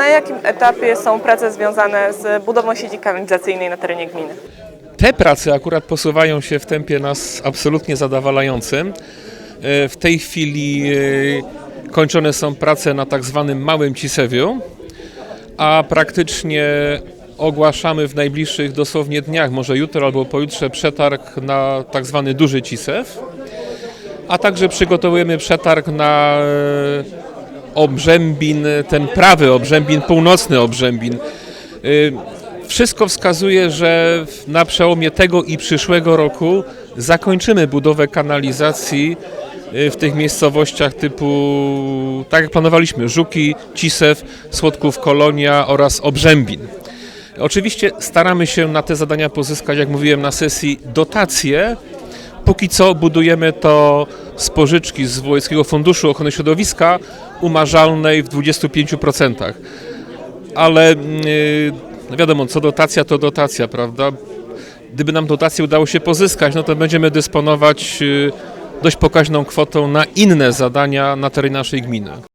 na jakim etapie są prace związane z budową sieci kanalizacyjnej na terenie gminy? Te prace akurat posuwają się w tempie nas absolutnie zadowalającym. E, W tej chwili e, kończone są prace na tak zwanym małym Cisewiu, a praktycznie ogłaszamy w najbliższych dosłownie dniach, może jutro albo pojutrze, przetarg na tak zwany duży Cisew, a także przygotowujemy przetarg na e, Obrzębin, ten prawy Obrzębin, północny Obrzębin. Y, Wszystko wskazuje, że na przełomie tego i przyszłego roku zakończymy budowę kanalizacji y, w tych miejscowościach typu, tak jak planowaliśmy, Żuki, Cisew, Słodków Kolonia oraz Obrzębin. Oczywiście staramy się na te zadania pozyskać, jak mówiłem na sesji, dotacje. Póki co budujemy to z pożyczki z Wojewódzkiego Funduszu Ochrony Środowiska umarzalnej w 25%. Ale yy, wiadomo, co dotacja, to dotacja, prawda? Gdyby nam dotację udało się pozyskać, no to będziemy dysponować yy, dość pokaźną kwotą na inne zadania na terenie naszej gminy.